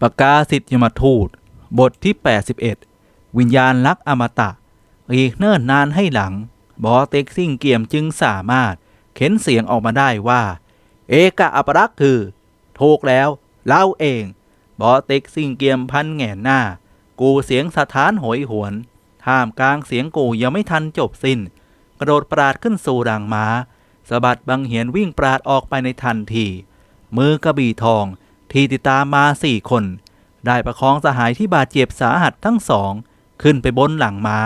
ปากกาสิทธิยมทูต บทที่ 81 วิญญาณรักอมตะ อีกเนิ่นนานให้หลัง บอเต็กซิ่งเกียมจึงสามารถ เข็นเสียงออกมาได้ว่า เอกะอัปรักษ์คือ ถูกแล้ว เล่าเอง บอเต็กซิ่งเกียมพันแงนหน้า กูเสียงสะท้านโหยหวน ท่ามกลางเสียงกูยังไม่ทันจบสิ้น กระโดดปราดขึ้นสู่รังม้าสะบัดบังเหียนวิ่งปราดออกไปในทันทีมือกระบี่ทอง ที่ติดตามมาสี่คน ได้ประคองสหายที่บาดเจ็บสาหัสทั้งสอง ขึ้นไปบนหลังม้า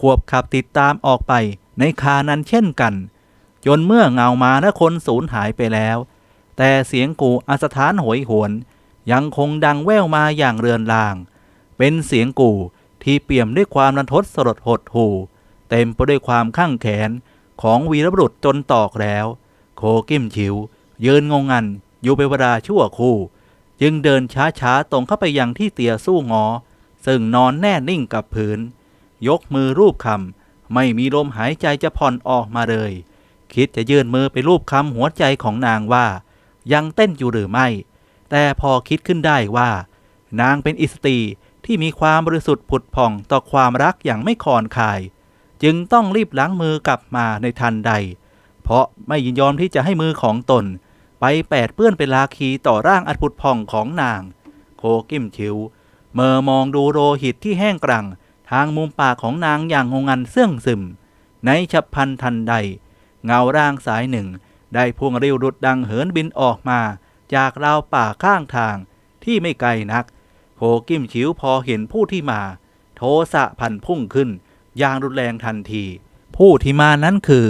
ควบขับติดตามออกไปในคานั้นเช่นกัน จนเมื่อเงามาและคนสูญหายไปแล้ว แต่เสียงกูอสถานโหยหวน ยังคงดังแว่วมาอย่างเรือนราง เป็นเสียงกูที่เปี่ยมด้วยความรันทดสลดหดหู่ เต็มไปด้วยความข้างแขนของวีรบุรุษจนตอกแล้ว โคกิมฉิว ยืนงงงันอยู่เป็นเวลาชั่วคู่ จึงเดินช้าๆตรงเข้าไปยังที่เตียสู้งอ ซึ่งนอนแน่นิ่งกับพื้น ยกมือรูปคำไม่มีลมหายใจจะผ่อนออกมาเลย คิดจะยื่นมือไปรูปคำหัวใจของนางว่า ยังเต้นอยู่หรือไม่ แต่พอคิดขึ้นได้ว่า นางเป็นอิสตีที่มีความบริสุทธิ์ผุดผ่องต่อความรักอย่างไม่คลอนคาย จึงต้องรีบล้างมือกลับมาในทันใด เพราะไม่ยินยอมที่จะให้มือของตน ไปแปดเปื้อนเป็นลาคีต่อร่างอันผุดผ่องของนาง โคกิมชิว เมื่อมองดูโรหิตที่แห้งกรัง ทางมุมปากของนางอย่างงงงันเสื่องซึม ในฉับพันทันใด เงาร่างสายหนึ่ง ได้พุ่งเร็วรุดดังเหินบินออกมา จากราวป่าข้างทางที่ไม่ไกลนัก โคกิมชิวพอเห็นผู้ที่มา โทสะพันพุ่งขึ้น อย่างรุนแรงทันที ผู้ที่มานั้นคือ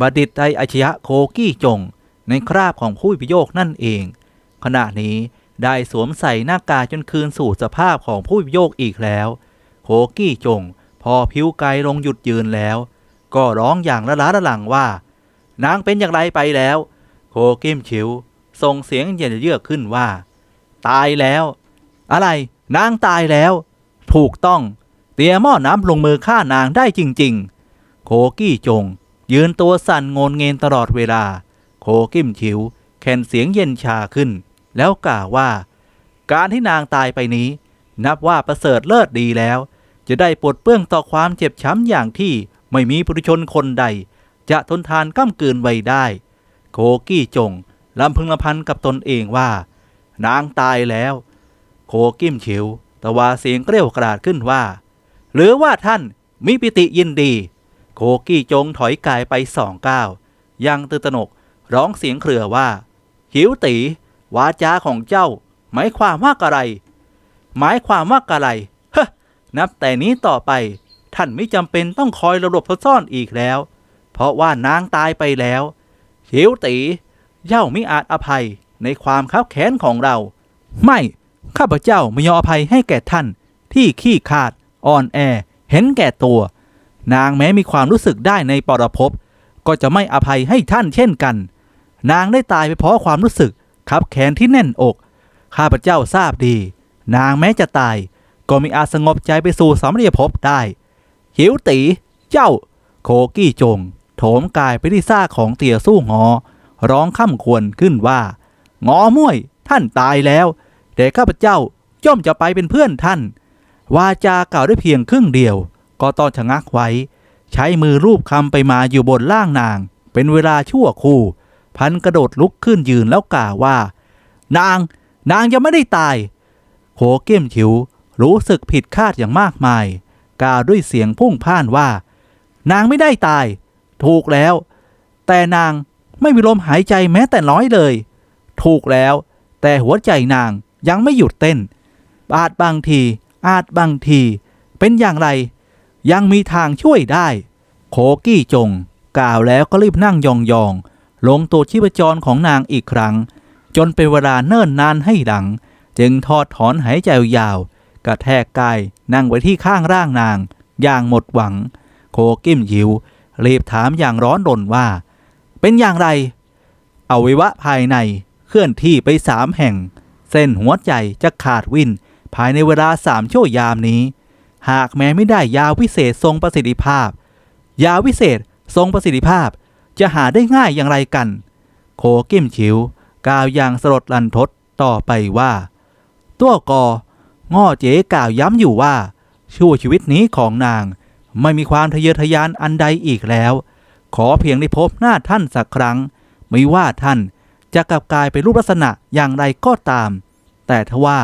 บดิตไตอชยะโคกี้จง ในคราบของผู้พิโยคนั่นเอง ขณะนี้ได้สวมใส่หน้ากากจนคืนสู่สภาพของผู้พิโยคอีกแล้วโคกี้จง พอผิวไกลลงหยุดยืนแล้ว ก็ร้องอย่างละล้าละหลังว่า นางเป็นอย่างไรไปแล้ว โคกิมชิวส่งเสียงเย็นเยือกขึ้นว่า ตายแล้ว อะไร นางตายแล้ว ถูกต้อง เตียหม้อน้ำลงมือฆ่านางได้จริง ๆ โคกี้จง ยืนตัวสั่นงนเงินตลอดเวลา โคกิมชิวแคนเสียงเย็นชาขึ้น แล้วกล่าวว่า การที่นางตายไปนี้ นับว่าประเสริฐเลิศดีแล้ว จะได้ปลดเปื้องต่อความเจ็บช้ำอย่างที่ไม่มีปุถุชนคนใด จะทนทานก้ามกืนไว้ได้ โคกี้จงลำพึงลำพันกับตนเองว่า นางตายแล้ว โคกิมฉิวตะวาเสียงเกลียวกราดขึ้นว่า หรือว่าท่านมีปิติยินดี โคกี้จงถอยกายไปสองก้าวยังตื่นตระหนก ร้องเสียงเครือว่า หิวตี วาจาของเจ้า หมายความว่าอะไร หมายความว่าอะไรฮ้นับแต่นี้ต่อไป ท่านไม่จำเป็นต้องคอยระลบซ่อนอีกแล้ว เพราะว่านางตายไปแล้ว หิวตีเจ้าไม่อาจอภัยในความคับแค้นของเรา ไม่ข้าพเจ้าไม่ยอมอภัยให้แก่ท่าน ที่ขี้ขาดอ่อนแอ เห็นแก่ตัว นางแม้มีความรู้สึกได้ในปรภพก็จะไม่อภัยให้ท่านเช่นกัน นางได้ตายไปเพราะความรู้สึกคับแค้นที่แน่นอก ข้าพเจ้าทราบดี นางแม้จะตาย ก็มีอาจสงบใจไปสู่สามรีภพได้ หิวตี เจ้า โคกี้จง โถมกายไปที่ซ่ากของเตี่ยสู้งอ ร้องข้ามควรขึ้นว่า งอม่วย ท่านตายแล้วแต่ข้าพเจ้าย่อมจะไปเป็นเพื่อนท่าน วาจากล่าวได้เพียงครึ่งเดียว ก็ต้องชะงักไว้ ใช้มือรูปคำไปมาอยู่บนล่างนาง เป็นเวลาชั่วคู่ พันกระโดดลุกขึ้นยืนแล้วกล่าวว่า นาง นางยังไม่ได้ตายโหเก้มฉิว รู้สึกผิดคาดอย่างมากมาย กล่าวด้วยเสียงพุ่งพ่านว่า นางไม่ได้ตาย ถูกแล้ว แต่นางไม่มีลมหายใจแม้แต่น้อยเลย ถูกแล้ว แต่หัวใจนางยังไม่หยุดเต้น อาจบางที อาจบางที เป็นอย่างไร ยังมีทางช่วยได้ โคกี้จง กล่าวแล้วก็รีบนั่งยองๆ ลงตัวชีพจรของนางอีกครั้ง จนเป็นเวลาเนิ่นนานให้หลัง จึงทอดถอนหายใจยาว กระแทกกายนั่งไว้ที่ข้างร่างนาง อย่างหมดหวัง โคกิ้มยิวรีบถามอย่างร้อนรนว่า เป็นอย่างไร อวัยวะภายในเคลื่อนที่ไปสามแห่ง เส้นหัวใจจะขาดวินภายในเวลาสามชั่วยามนี้ หากแม้ไม่ได้ยาวิเศษทรงประสิทธิภาพ ยาวิเศษทรงประสิทธิภาพ จะหาได้ง่ายอย่างไรกัน โคกิมชิวกล่าวอย่างสลดลันทดต่อไปว่า ตัวกอง่อเจ๋กล่าวย้ำอยู่ว่าชั่วชีวิตนี้ของนางไม่มีความทะเยอทะยานอันใดอีกแล้ว ขอเพียงได้พบหน้าท่านสักครั้ง ไม่ว่าท่านจะกลับกลายเป็นรูปลักษณะอย่างไรก็ตาม แต่ทว่า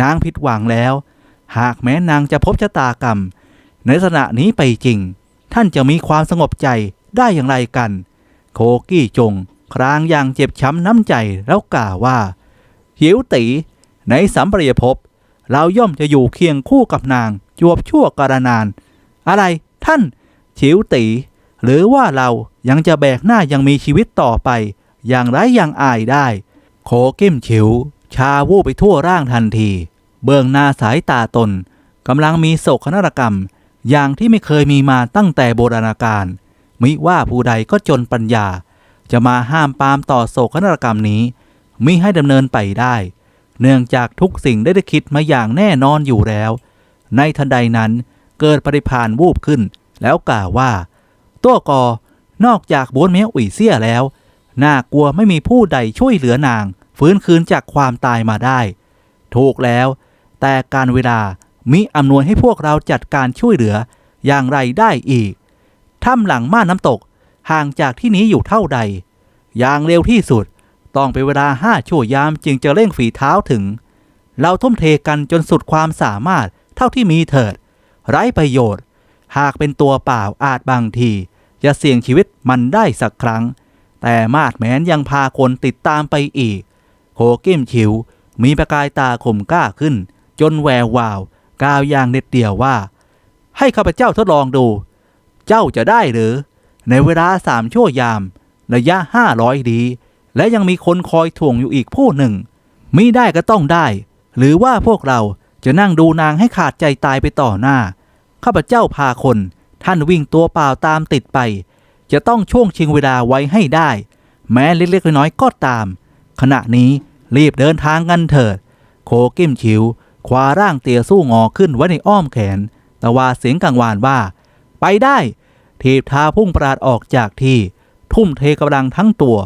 นางผิดหวังแล้ว หากแม้นางจะพบชะตากรรม ในลักษณะนี้ไปจริง ท่านจะมีความสงบใจ ได้อย่างไรกัน โคกี้จงครางอย่างเจ็บช้ำน้ำใจแล้วกล่าวว่าหิวตี ในสัมปรายภพเราย่อมจะอยู่เคียงคู่กับนาง จวบชั่วกาลนาน อะไรท่านฉิวตี หรือว่าเรายังจะแบกหน้ายังมีชีวิตต่อไป อย่างไรยังอายได้ โคกิ้มฉิว ชาวูบไปทั่วร่างทันที เบื้องหน้าสายตาตนกำลังมีโศกนาฏกรรม อย่างที่ไม่เคยมีมาตั้งแต่โบราณกาล มิว่าผู้ใดก็จนปัญญา จะมาห้ามปามต่อโศกนาฏกรรมนี้มิให้ดำเนินไปได้ เนื่องจากทุกสิ่งได้ได้คิดมาอย่างแน่นอนอยู่แล้ว ในทันใดนั้นเกิดปริพานวูบขึ้น แล้วกล่าวว่า ตัวกอนอกจากโบนเมียอุ่ยเสียแล้ว น่ากลัวไม่มีผู้ใดช่วยเหลือนาง ฟื้นคืนจากความตายมาได้ ถูกแล้ว แต่การเวลามิอำนวยให้พวกเราจัดการช่วยเหลืออย่างไรได้อีก ถ้ำหลังม่านน้ำตกห่างจากที่นี้อยู่เท่าใด อย่างเร็วที่สุดต้องเป็นเวลาห้าชั่วยามจึงจะเร่งฝีเท้าถึง เราทุ่มเทกันจนสุดความสามารถเท่าที่มีเถิด ไร้ประโยชน์ หากเป็นตัวเปล่าอาจบางทีจะเสี่ยงชีวิตมันได้สักครั้ง แต่มาดแมนยังพาคนติดตามไปอีก โคกิมฉิว มีประกายตาข่มกล้าขึ้น จนแวววาวกล่าวอย่างเด็ดเดี่ยวว่า ให้ข้าพเจ้าทดลองดู เจ้าจะได้หรือ ในเวลาสามชั่วยาม ระยะห้าร้อยดี และยังมีคนคอยถ่วงอยู่อีกผู้หนึ่ง มิได้ก็ต้องได้ หรือว่าพวกเราจะนั่งดูนางให้ขาดใจตายไปต่อหน้า ข้าพเจ้าพาคน ท่านวิ่งตัวเปล่าตามติดไป จะต้องช่วงชิงเวลาไว้ให้ได้ แม้เล็กๆน้อยๆก็ตาม ขณะนี้รีบเดินทางกันเถิด โคกิมฉิวคว้าร่างเตียสู้งอขึ้นไว้ในอ้อมแขนต่ว่าเสียงกังวานว่า ไปได้ทีบทาพุ่งปราดออกจากที่ ทุ่มเทกำลังทั้งตัว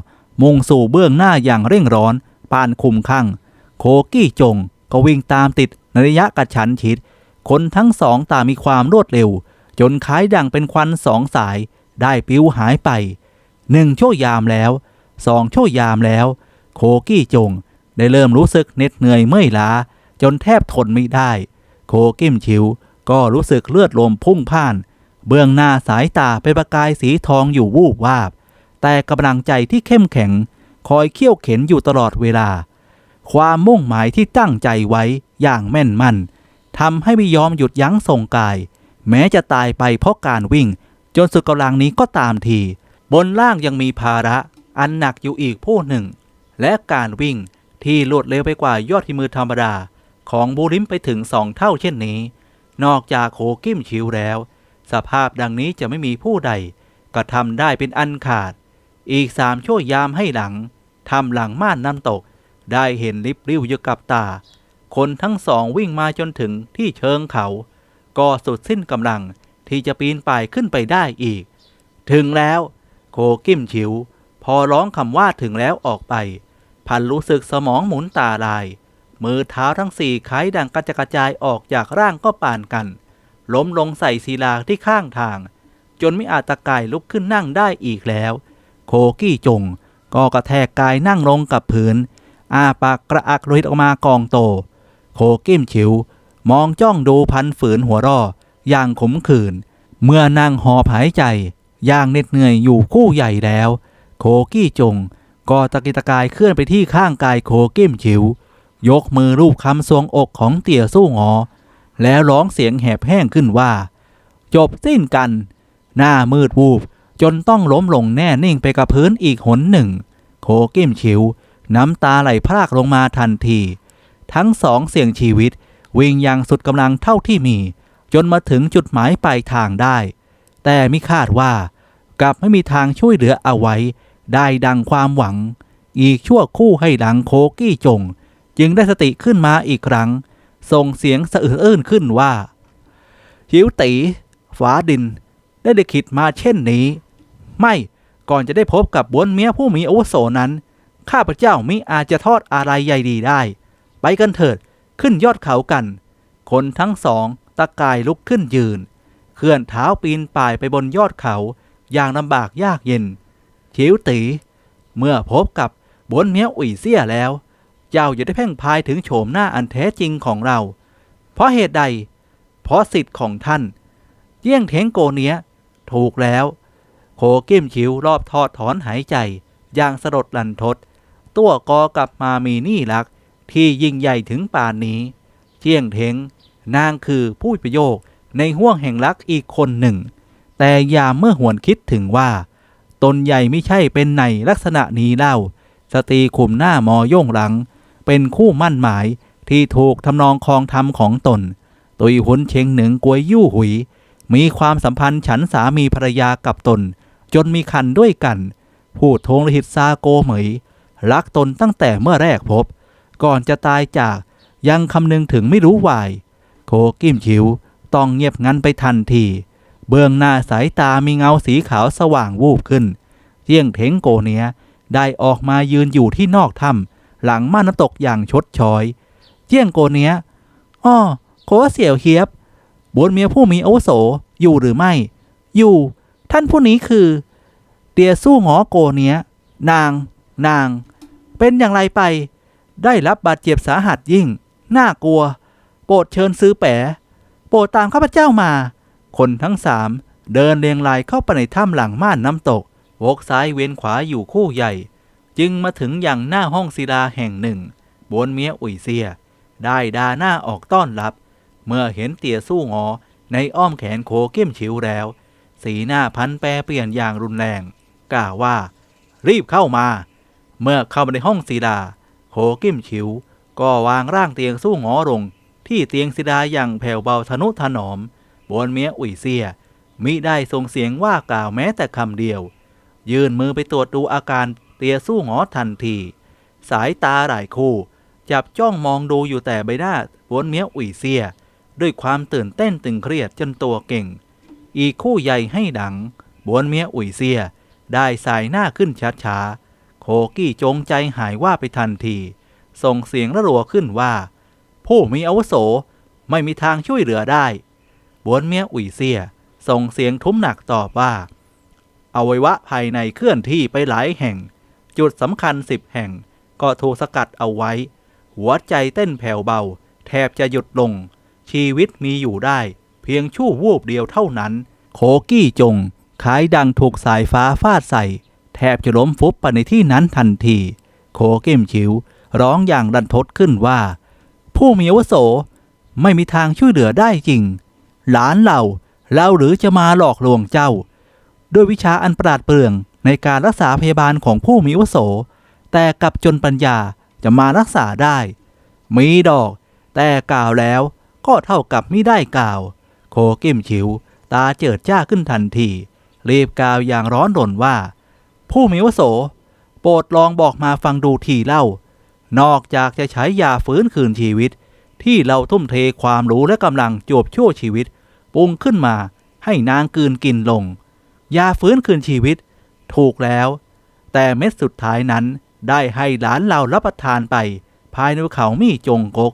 มุ่งสู่เบื้องหน้าอย่างเร่งร้อน ปานคุมข้างโคกี้จง ก็วิ่งตามติดในระยะกระชั้นชิด คนทั้งสองต่างมีความรวดเร็ว จนคล้ายดังเป็นควันสองสาย ได้ปิ้วหายไปหนึ่งชั่วยามแล้วสองชั่วยามแล้ว โคกี้จง ได้เริ่มรู้สึกเหน็ดเหนื่อยเมื่อยล้า จนแทบทนไม่ได้ โคกิมชิว ก็รู้สึกเลือดลมพุ่งพ่าน เบื้องหน้าสายตาเป็นประกายสีทองอยู่วูบวาบ แต่กำลังใจที่เข้มแข็ง คอยเขี่ยวเข็นอยู่ตลอดเวลา ความมุ่งหมายที่ตั้งใจไว้อย่างแม่นมั่นทำให้ไม่ยอมหยุดยั้งส่งกาย แม้จะตายไปเพราะการวิ่ง จนสุดกำลังนี้ก็ตามที บนล่างยังมีภาระอันหนักอยู่อีกผู้หนึ่ง และการวิ่งที่รวดเร็วไปกว่ายอดที่มือธรรมดา ของบูริมไปถึงสองเท่าเช่นนี้ นอกจากโคกิ้มชิวแล้ว สภาพดังนี้จะไม่มีผู้ใดกระทำได้เป็นอันขาด อีกสามชั่วยามให้หลังทำหลังม่านน้ำตก ได้เห็นลิบริ้วอยู่กับตา คนทั้งสองวิ่งมาจนถึงที่เชิงเขา ก็สุดสิ้นกำลังที่จะปีนป่ายขึ้นไปได้อีก ถึงแล้ว โคกิมฉิว พอร้องคำว่าถึงแล้วออกไป พันรู้สึกสมองหมุนตาลาย มือเท้าทั้งสี่ไขดังกระจกระจายออกจากร่างก็ปานกัน ล้มลงใส่ศิลาที่ข้างทาง จนไม่อาจตะกายลุกขึ้นนั่งได้อีกแล้ว โคกี้จง ก็กระแทกกายนั่งลงกับพื้นอาปากกระอักโลหิตออกมากองโต โคกิ้มฉิว มองจ้องดูพันฝืนหัวร่อ อย่างขมขื่นเมื่อนางหอบหายใจ อย่างเหน็ดเหนื่อยอยู่คู่ใหญ่แล้ว โคกี้จง ก็ตะกิตะกายเคลื่อนไปที่ข้างกายโคกิ้มฉิว ยกมือรูปคำทรงอกของเตี่ยสู้งอ แล้วร้องเสียงแหบแห้งขึ้นว่า จบสิ้นกัน หน้ามืดวูบ จนต้องล้มลงแน่นิ่งไปกับพื้นอีกหนหนึ่ง โคกิมฉิว น้ำตาไหลพรากลงมาทันที ทั้งสองเสี่ยงชีวิต วิ่งอย่างสุดกำลังเท่าที่มี จนมาถึงจุดหมายปลายทางได้ แต่ไมิคาดว่ากลับไม่มีทางช่วยเหลือเอาไว้ ได้ดังความหวัง อีกชั่วคู่ให้หลังโคกี้จง จึงได้สติขึ้นมาอีกครั้ง ส่งเสียงสะอื้นขึ้นว่า หิวตีฝาดิน ได้ได้คิดมาเช่นนี้ ไม่ก่อนจะได้พบกับบวนเมียผู้มีอาวุโสนั้น ข้าพเจ้ามิอาจจะทอดอะไรใหญ่ดีได้ ไปกันเถิดขึ้นยอดเขากัน คนทั้งสองตะกายลุกขึ้นยืน เคลื่อนเท้าปีนป่ายไปบนยอดเขาอย่างลำบากยากเย็นชิวตี เมื่อพบกับบนเมียอุ่ยเสียแล้ว เจ้าอย่าได้เพ่งพายถึงโฉมหน้าอันแท้จริงของเรา เพราะเหตุใด เพราะสิทธิ์ของท่าน เยี่ยงเทงโกเนี้ย ถูกแล้ว โคกิ้มชิวรอบทอดถอนหายใจ อย่างสลดลันทด ตัวกอกลับมามีนี่รัก ที่ยิ่งใหญ่ถึงป่านนี้ เจียงเทงนางคือผู้ประโยคในห่วงแห่งรักอีกคนหนึ่ง แต่ยามเมื่อหวนคิดถึงว่า ตนใหญ่ไม่ใช่เป็นในลักษณะนี้เล่า สตรีขุมหน้ามอโย่งหลัง เป็นคู่มั่นหมายที่ถูกทำนองคองธรรมของตน ตุยหุนเชงหนึ่งกวยยู่หุย มีความสัมพันธ์ฉันสามีภรรยากับตน จนมีคันด้วยกันผู้ทงลหิตซาโกเหมย รักตนตั้งแต่เมื่อแรกพบ ก่อนจะตายจากยังคำนึงถึงไม่รู้วาย โคกิมชิวต้องเงียบงันไปทันที เบื้องหน้าสายตามีเงาสีขาวสว่างวูบขึ้นเจียงเถงโกเนียได้ออกมายืนอยู่ที่นอกถ้ำ หลังม่านน้ำตกอย่างชดชอย เจียงโกเนียอ้อโคเสี่ยวเฮียบบนเมียผู้มีอาวุโสอยู่หรือไม่ อยู่ ท่านผู้นี้คือเตียสู้หงอโกเนียนาง นาง เป็นอย่างไรไป ได้รับบาดเจ็บสาหัสยิ่ง น่ากลัว โปรดเชิญซื้อแปะโปรดตามข้าพเจ้ามา คนทั้งสามเดินเรียงรายเข้าไปในถ้ำหลังม่านน้ำตก วกซ้ายเว้นขวาอยู่คู่ใหญ่ จึงมาถึงอย่างหน้าห้องศิลาแห่งหนึ่ง บนเมียอุ่ยเซีย ได้ดาหน้าออกต้อนรับ เมื่อเห็นเตี่ยสู้งอในอ้อมแขนโคเก้มชิวแล้ว สีหน้าพันแปรเปลี่ยนอย่างรุนแรง กล่าวว่า รีบเข้ามา เมื่อเข้ามาในห้องศิลาโคกิ้มชิว ก็วางร่างเตียงสู้งอลง ที่เตียงศิลาอย่างแผ่วเบาทนุถนอม บนเมียอุ่ยเซียมิได้ส่งเสียงว่ากล่าวแม้แต่คำเดียว ยื่นมือไปตรวจดูอาการ เตียสู้งอทันที สายตาหลายคู่ จับจ้องมองดูอยู่แต่ใบหน้าบนเมียอุ่ยเซีย ด้วยความตื่นเต้นตึงเครียดจนตัวเก่ง อีกคู่ใหญ่ให้ดังบวนเมียอุ่ยเซีย ได้สายหน้าขึ้นช้าๆโคกี้จงใจหายว่าไปทันที ส่งเสียงระรัวขึ้นว่า ผู้มีอาวุโสไม่มีทางช่วยเหลือได้บวนเมียอุ่ยเซีย ส่งเสียงทุ้มหนักตอบว่าอวัยวะภายในเคลื่อนที่ไปหลายแห่ง จุดสำคัญสิบแห่ง ก็ถูกสกัดเอาไว้ หัวใจเต้นแผ่วเบา แทบจะหยุดลง ชีวิตมีอยู่ได้ เพียงชั่ววูบเดียวเท่านั้น โคกี้จงคล้ายดังถูกสายฟ้าฟาดใส่ แทบจะล้มฟุบไปในที่นั้นทันที โคเกมชิว ร้องอย่างดันทดขึ้นว่า ผู้มีอาวโสไม่มีทางช่วยเหลือได้จริง หลานเราเราหรือจะมาหลอกลวงเจ้า ด้วยวิชาอันปราดเปรื่อง ในการรักษาพยาบาลของผู้มีอาวุโส แต่กับจนปัญญาจะมารักษาได้ มีดอก แต่กล่าวแล้วก็เท่ากับไม่ได้กล่าว โคกิมชิว ตาเจิดจ้าขึ้นทันที รีบกล่าวอย่างร้อนรนว่า ผู้มีวโส โปรดลองบอกมาฟังดูทีเล่า นอกจากจะใช้ยาฟื้นคืนชีวิต ที่เราทุ่มเทความรู้และกำลังจบชั่วชีวิต ปรุงขึ้นมาให้นางกืนกินลง ยาฟื้นคืนชีวิต ถูกแล้ว แต่เม็ดสุดท้ายนั้นได้ให้หลานเรารับประทานไป ภายในเขามี่จงกก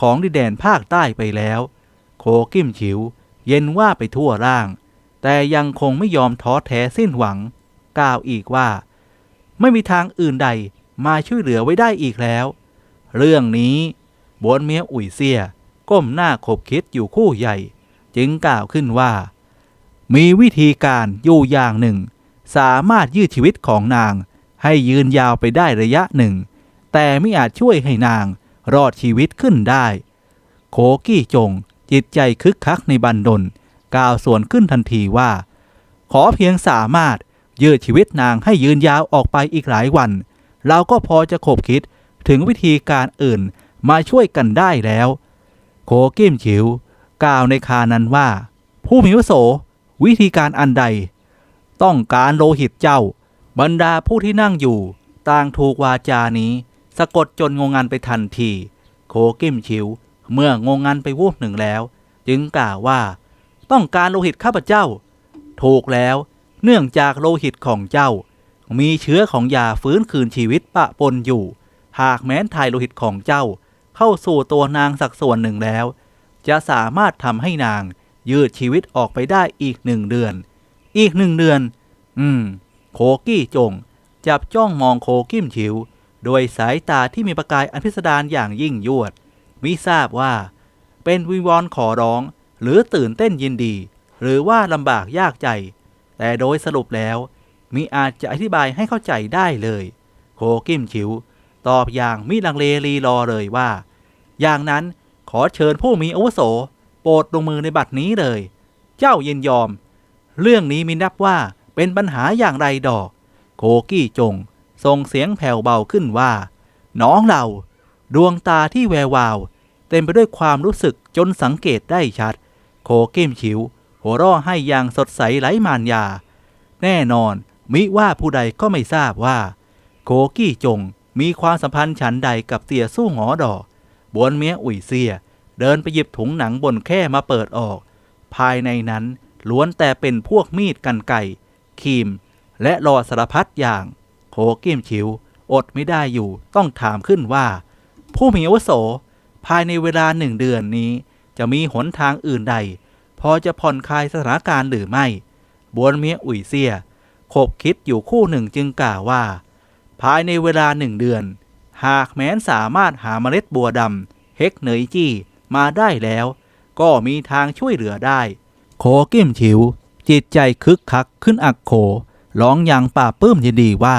ของดินแดนภาคใต้ไปแล้ว โคกิมฉิว เย็นว่าไปทั่วร่าง แต่ยังคงไม่ยอมท้อแท้สิ้นหวัง กล่าวอีกว่า ไม่มีทางอื่นใดมาช่วยเหลือไว้ได้อีกแล้ว เรื่องนี้บวนเมียอุ่ยเสีย ก้มหน้าขบคิดอยู่คู่ใหญ่ จึงกล่าวขึ้นว่า มีวิธีการอยู่อย่างหนึ่ง สามารถยืดชีวิตของนาง ให้ยืนยาวไปได้ระยะหนึ่ง แต่ไม่อาจช่วยให้นางรอดชีวิตขึ้นได้ โคกี้จง จิตใจคึกคักในบันดลกล่าวส่วนขึ้นทันทีว่า ขอเพียงสามารถยืดชีวิตนางให้ยืนยาวออกไปอีกหลายวัน เราก็พอจะขบคิดถึงวิธีการอื่นมาช่วยกันได้แล้ว โคกิมฉิวกล่าวในคานั้นว่า ผู้มีวุโส วิธีการอันใด ต้องการโลหิตเจ้า บรรดาผู้ที่นั่งอยู่ ต่างถูกวาจานี้ สะกดจนงงงันไปทันที โคกิ้มฉิว เมื่องงงันไปวูบหนึ่งแล้ว จึงกล่าวว่า ต้องการโลหิตข้าพเจ้า ถูกแล้ว เนื่องจากโลหิตของเจ้า มีเชื้อของยาฟื้นคืนชีวิตปะปนอยู่ หากแม้นทายโลหิตของเจ้า เข้าสู่ตัวนางสักส่วนหนึ่งแล้ว จะสามารถทำให้นางยืดชีวิตออกไปได้อีกหนึ่งเดือน อีกหนึ่งเดือน อืม โคกี้จง จับจ้องมองโคกิมฉิว โดยสายตาที่มีประกายอภิสดารอย่างยิ่งยวด มิทราบว่า เป็นวิงวอนขอร้อง หรือตื่นเต้นยินดี หรือว่าลำบากยากใจ แต่โดยสรุปแล้ว มิอาจจะอธิบายให้เข้าใจได้เลย โคกิมฉิว ตอบอย่างมิลังเลรีรอเลยว่า อย่างนั้นขอเชิญผู้มีอาวุโส โปรดลงมือในบัดนี้เลย เจ้ายินยอม เรื่องนี้มินับว่าเป็นปัญหาอย่างไรดอก โคกี้จงส่งเสียงแผ่วเบาขึ้นว่า น้องเราดวงตาที่แวววาว เต็มไปด้วยความรู้สึกจนสังเกตได้ชัด โคเก้มฉิว หัวเร่อให้อย่างสดใสไร้มารยา แน่นอนมิว่าผู้ใดก็ไม่ทราบว่า โคกี้จงมีความสัมพันธ์ฉันใดกับเตี่ยสู้หอดอกบวนเมียอุ่ยเซีย เดินไปหยิบถุงหนังบนแค่มาเปิดออก ภายในนั้น ล้วนแต่เป็นพวกมีดกันไก่ครีม และรอสารพัดอย่างโคกิมฉิว อดไม่ได้อยู่ต้องถามขึ้นว่า ผู้มีอาวุโส ภายในเวลาหนึ่งเดือนนี้ จะมีหนทางอื่นใด พอจะผ่อนคลายสถานการณ์หรือไม่ บวนเมียอุ่ยเซียขบคิดอยู่คู่หนึ่งจึงกล่าวว่า ภายในเวลาหนึ่งเดือน หากแม้นสามารถหาเมล็ดบัวดำเฮกเนยจี้มาได้แล้ว ก็มีทางช่วยเหลือได้ โคกิ้มฉิว จิตใจคึกคักขึ้นอักโขร้องอย่างป่าปื้มยินดีว่า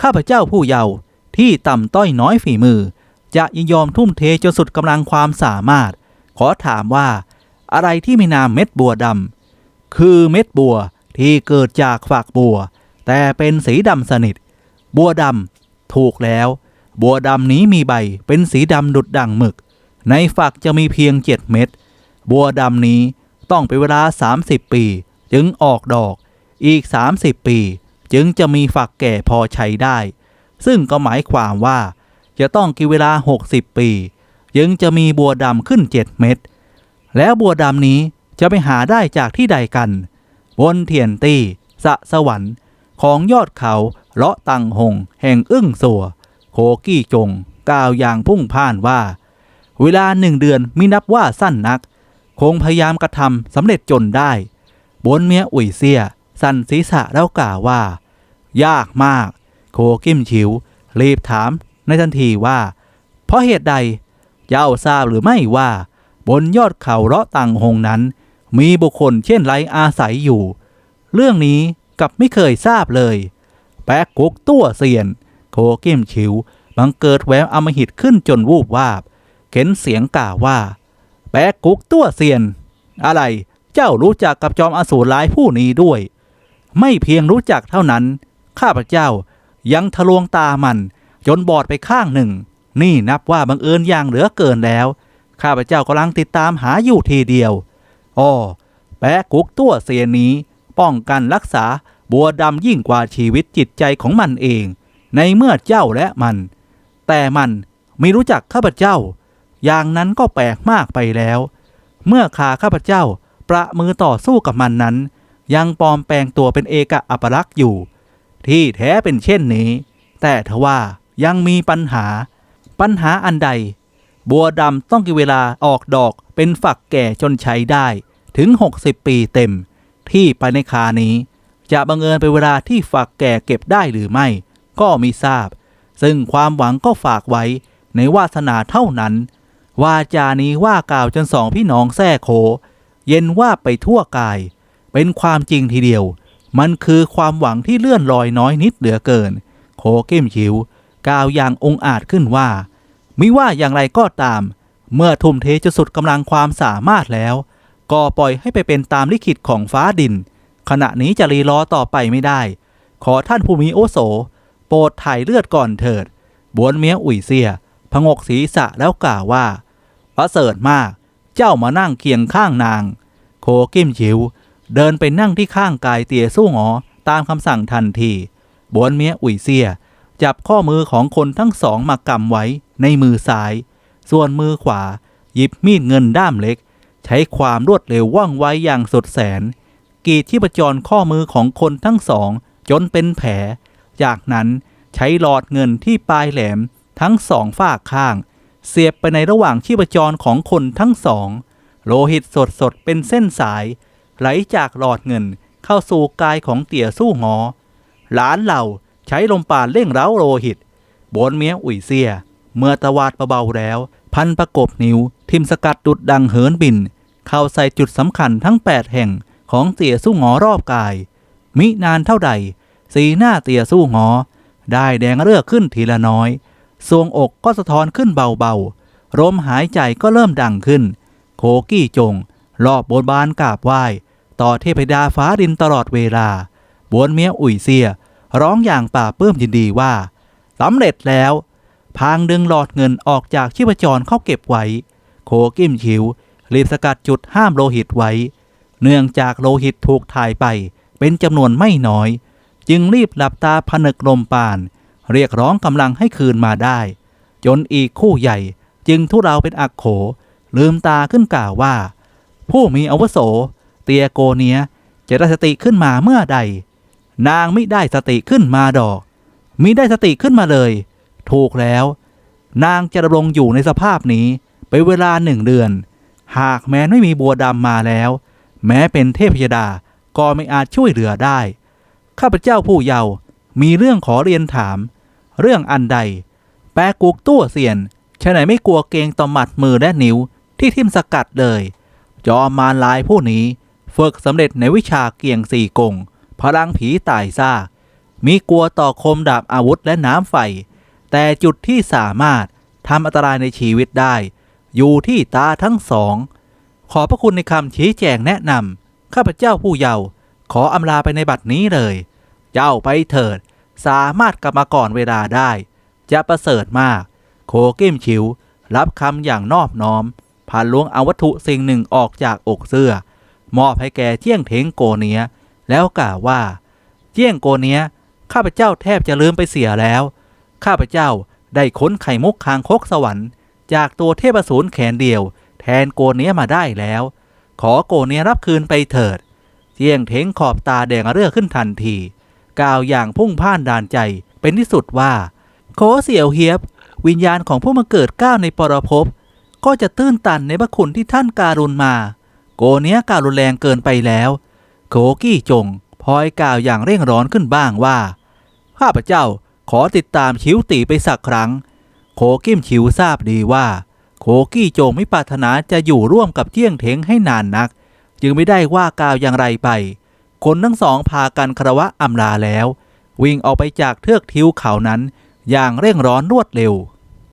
ข้าพเจ้าผู้เยาว์ที่ต่ำต้อยน้อยฝีมือ จะยินยอมทุ่มเทจนสุดกำลังความสามารถ ขอถามว่า อะไรที่มีนามเม็ดบัวดำคือเม็ดบัวที่เกิดจากฝักบัว แต่เป็นสีดำสนิท บัวดำถูกแล้ว บัวดำนี้มีใบเป็นสีดำดุดดังหมึก ในฝักจะมีเพียงเจ็ดเม็ดบัวดำนี้ ต้องเป็นเวลา 30 ปี จึงออกดอก อีก 30 ปี จึงจะมีฝักแก่พอใช้ได้ ซึ่งก็หมายความว่า จะต้องกินเวลา 60 ปี จึงจะมีบัวดำขึ้น 7 เม็ด แล้วบัวดำนี้จะไปหาได้จากที่ใดกัน บนเทียนตี้สะสวรรค์ของยอดเขาเลาะตังหง แห่งอึ้งสัว โคกี้จง กล่าวอย่างพุ่งพ่านว่า เวลาหนึ่งเดือนมินับว่าสั้นนัก คงพยายามกระทำสำเร็จจนได้ บนเมียอุ่ยเสีย สั่นศีรษะแล้วกล่าวว่า ยากมาก โคกิมฉิว รีบถามในทันทีว่า เพราะเหตุใด เจ้าทราบหรือไม่ว่า บนยอดเขาเลาะตังหงนั้น มีบุคคลเช่นไรอาศัยอยู่ เรื่องนี้กับไม่เคยทราบเลย แป๊กกุกตัวเซียน โคกิมฉิวบังเกิดแววอมหิตขึ้นจนวูบวาบ เข็นเสียงกล่าวว่า แป๊กกุกตัวเซียน อะไร เจ้ารู้จักกับจอมอสูรร้ายผู้นี้ด้วย ไม่เพียงรู้จักเท่านั้น ข้าพเจ้ายังทะลวงตามัน จนบอดไปข้างหนึ่ง นี่นับว่าบังเอิญอย่างเหลือเกินแล้ว ข้าพเจ้ากำลังติดตามหาอยู่ทีเดียวอ้อแปะกุกตัวเสียนี้ ป้องกันรักษาบัวดำยิ่งกว่าชีวิตจิตใจของมันเอง ในเมื่อเจ้าและมัน แต่มันไม่รู้จักข้าพเจ้า อย่างนั้นก็แปลกมากไปแล้ว เมื่อขาข้าพเจ้าประมือต่อสู้กับมันนั้น ยังปลอมแปลงตัวเป็นเอกอัปลักษ์อยู่ ที่แท้เป็นเช่นนี้ แต่ทว่ายังมีปัญหา ปัญหาอันใด บัวดำต้องกินเวลาออกดอกเป็นฝักแก่จนใช้ได้ถึง 60 ปีเต็ม ที่ไปในคานี้ จะบังเอิญเป็นเวลาที่ฝักแก่เก็บได้หรือไม่ ก็มีทราบ ซึ่งความหวังก็ฝากไว้ในวาสนาเท่านั้น วาจานี้ว่ากล่าวจนสองพี่น้องแท้โค เย็นว่าไปทั่วกาย เป็นความจริงทีเดียว มันคือความหวังที่เลื่อนลอยน้อยนิดเหลือเกิน โคเก้มชิวกล่าวอย่างองอาจขึ้นว่า มิว่าอย่างไรก็ตาม เมื่อทุ่มเทจะสุดกำลังความสามารถแล้ว ก็ปล่อยให้ไปเป็นตามลิขิตของฟ้าดิน ขณะนี้จะรีรอต่อไปไม่ได้ ขอท่านผู้มีโอโส โปรดถ่ายเลือดก่อนเถิด บวนเมียอุ่ยเสียพงกศีรษะแล้วกล่าวว่า ประเสริฐมาก เจ้ามานั่งเคียงข้างนาง โคกิมฉิว เดินไปนั่งที่ข้างกายเตียสู้หงอตามคำสั่งทันที บวนเมียอุ่ยเสีย จับข้อมือของคนทั้งสองมากำไว้ในมือซ้าย ส่วนมือขวา หยิบมีดเงินด้ามเล็ก ใช้ความรวดเร็วว่องไวอย่างสุดแสนกรีดที่ประจรข้อมือของคนทั้งสองจนเป็นแผล จากนั้นใช้หลอดเงินที่ปลายแหลมทั้งสองฝากข้าง เสียบไปในระหว่างชีพจรของคนทั้งสอง โลหิตสดสดเป็นเส้นสาย ไหลจากหลอดเงินเข้าสู่กายของเตี่ยสู้หงอ หลานเหล่าใช้ลมปราณเร่งเร้าโลหิต บนเมียอุ่ยเสีย เมื่อตะวาดเบาๆแล้ว พันประกบนิ้ว ทิมสกัดดุดดังเหินบิน เข้าใส่จุดสำคัญทั้ง 8 แห่งของเตี่ยสู้หงอรอบกาย มินานเท่าใด สีหน้าเตี่ยสู้หงอ ได้แดงเรือกขึ้นทีละน้อย ทรวงอกก็สะท้อนขึ้นเบาๆลมหายใจก็เริ่มดังขึ้น โคกี้จง รอบบนบานกราบไหว้ ต่อเทพดาฟ้าดินตลอดเวลา บวนเมียอุ่ยเสีย ร้องอย่างป่าบปลื้มยินดีว่าสำเร็จแล้ว พางดึงหลอดเงินออกจากชีพจรเข้าเก็บไว้ โคกิมชิว รีบสกัดจุดห้ามโลหิตไว้ เนื่องจากโลหิตถูกถ่ายไปเป็นจำนวนไม่น้อย จึงรีบหลับตาผนึกลมปาน เรียกร้องกำลังให้คืนมาได้ จนอีกคู่ใหญ่จึงทุเราเป็นอักโข ลืมตาขึ้นกล่าวว่า ผู้มีอวโส เตียโกเนียจะได้สติขึ้นมาเมื่อใด นางไมิได้สติขึ้นมาดอกมิได้สติขึ้นมาเลย ถูกแล้ว นางจะดำรงอยู่ในสภาพนี้ไปเวลาหนึ่งเดือน หากแม้ไม่มีบัวดำมาแล้ว แม้เป็นเทพยดาก็ไม่อาจช่วยเหลือได้ ข้าพเจ้าผู้เยาว์มีเรื่องขอเรียนถาม เรื่องอันใด แปรกุกตัวเสียนฉะไหนไม่กลัวเกงต่อหมัดมือและนิ้วที่ทิ่มสกัดเลย จอมมารลายผู้นี้ฝึกสำเร็จในวิชาเกียงสี่กง พลังผีตายซามีกลัวต่อคมดาบอาวุธและน้ำไฟ แต่จุดที่สามารถทำอันตรายในชีวิตได้ อยู่ที่ตาทั้งสอง ขอพระคุณในคำชี้แจงแนะนำข้าพเจ้าผู้เยาว์ขออำลาไปในบัดนี้เลย เจ้าไปเถิด สามารถกลับมาก่อนเวลาได้ จะประเสริฐมาก โคกิ้มชิว รับคำอย่างนอบน้อมผ่านล้วงเอาวัตถุสิ่งหนึ่งออกจากอกเสื้อ มอบให้แก่เจี้ยงเทงโกเนีย แล้วกล่าวว่าเจี้ยงโกเนีย ข้าพเจ้าแทบจะลืมไปเสียแล้ว ข้าพเจ้าได้ค้นไข่มุกคางคกสวรรค์ จากตัวเทพสูรแขนเดียว แทนโกเนียมาได้แล้ว ขอโกเนียรับคืนไปเถิดเจียงเทงขอบตาแดงเรือขึ้นทันที กล่าวอย่างพุ่งพ่านดานใจเป็นที่สุดว่า โคเสี่ยวเฮียบ วิญญาณของผู้มาเกิดก้าวในปรภพก็จะตื้นตันในพระคุณที่ท่านการุณมา โกเนี้ยการุนแรงเกินไปแล้วโกกี้จงพลอยกล่าวอย่างเร่งร้อนขึ้นบ้างว่า ข้าพเจ้าขอติดตามชิวตีไปสักครั้ง โคกิมชิวทราบดีว่า โคกี้จงไม่ปรารถนาจะอยู่ร่วมกับเจี้ยงเทงให้นานนัก จึงไม่ได้ว่ากล่าวอย่างไรไป คนทั้งสองพากันคารวะอำลาแล้ว วิ่งออกไปจากเทือกทิวเขานั้น อย่างเร่งร้อนรวดเร็ว